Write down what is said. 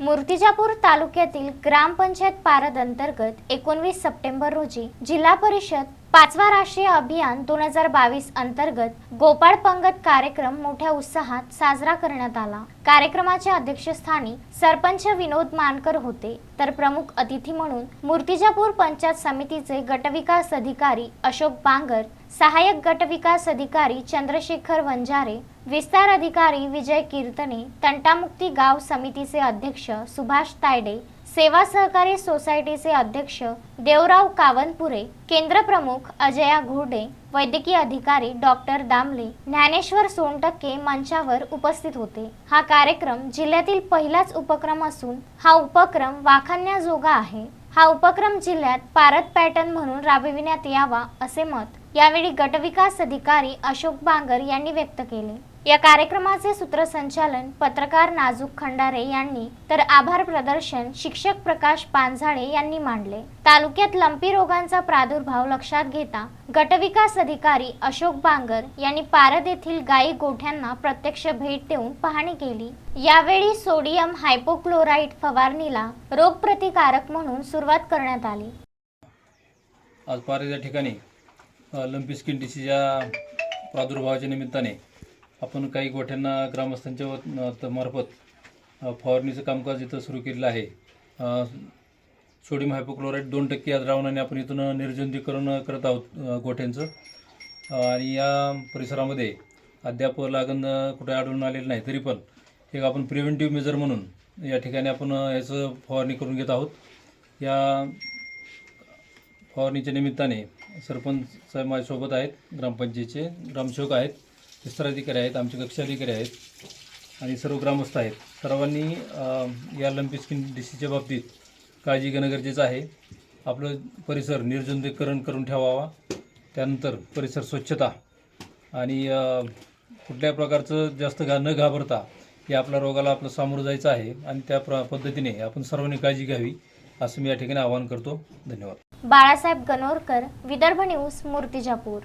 मूर्तिजापूर तालुक्यातील ग्रामपंचायत पारद अंतर्गत एकोणवीस सप्टेंबर रोजी जिल्हा परिषद पाचवा राष्ट्रीय अभियान दोन हजार बावीस अंतर्गत गोपाळ पंगत कार्यक्रम मोठ्या उत्साहात साजरा करण्यात आला. कार्यक्रमाच्या अध्यक्षस्थानी सरपंच विनोद मानकर होते. तर प्रमुख अतिथी म्हणून मूर्तिजापूर पंचायत समितीचे गटविकास अधिकारी अशोक बांगर सहाय्यक गटविकास अधिकारी चंद्रशेखर वंजारे विस्तार अधिकारी विजय कीर्तने तंटामुक्ती गाव समितीचे अध्यक्ष सुभाष तायडे सेवा सहकारी सोसायटीचे अध्यक्ष देवराव कावनपुरे केंद्रप्रमुख अजया घोडे वैद्यकीय अधिकारी डॉक्टर दामले ज्ञानेश्वर सोनटक्के मंचावर उपस्थित होते. हा कार्यक्रम जिल्ह्यातील पहिलाच उपक्रम असून हा उपक्रम वाखाणण्याजोगा आहे. हा उपक्रम जिल्ह्यात पारद पॅटर्न म्हणून राबविण्यात यावा असे मत यावेळी गटविकास अधिकारी अशोक बांगर यांनी व्यक्त केले. या कार्यक्रमाचे सूत्रसंचालन पत्रकार नाजूक खंडारे यांनी तर आभार प्रदर्शन शिक्षक प्रकाश पानझाडे यांनी मांडले. तालुक्यात लंपी रोगांचा प्रादुर्भाव लक्षात घेता गटविकास अधिकारी अशोक बांगर यांनी पारद येथील गायी गोठ्यांना प्रत्यक्ष भेट देऊन पाहणी केली. यावेळी सोडियम हायपोक्लोराईड फवारणीला रोगप्रतिकारक म्हणून सुरुवात करण्यात आली. आज पारे या ठिकाणी लंपी स्किन डिसीजच्या प्रादुर्भावाच्या निमित्ताने आपण काही गोठ्यांना ग्रामस्थांच्या मार्फत फवारणीचं कामकाज इथं सुरू केलेलं आहे. सोडियम हायपोक्लोराईड दोन टक्के या द्रावणाने आपण इथून निर्जंतुकीकरण करत आहोत गोठ्यांचं. आणि या परिसरामध्ये अद्याप लागण कुठे आढळून आलेलं नाही तरी पण एक आपण प्रिव्हेंटिव्ह मेजर म्हणून या ठिकाणी आपण याचं फवारणी करून घेत आहोत. या फवारणीच्या निमित्ताने सरपंच साहेब माझ्यासोबत आहेत ग्रामपंचायतीचे ग्रामसेवक आहेत. विस्तार अधिकारी आहेत आमचे कक्ष अधिकारी आहेत आणि सर्व ग्रामस्थ आहेत. सर्वांनी या लंपी स्किन डिसीजच्या बाबतीत काळजी घेणं गरजेचं आहे. आपलं परिसर निर्जंतुकीकरण करून ठेवावा. त्यानंतर परिसर स्वच्छता आणि कुठल्या प्रकारचं जास्त घा न घाबरता या आपल्या रोगाला आपलं सामोरं जायचं आहे आणि त्या प्र पद्धतीने आपण सर्वांनी काळजी घ्यावी असं मी या ठिकाणी आवाहन करतो. धन्यवाद. बाळासाहेब गणोरकर विदर्भ न्यूज मूर्तिजापूर.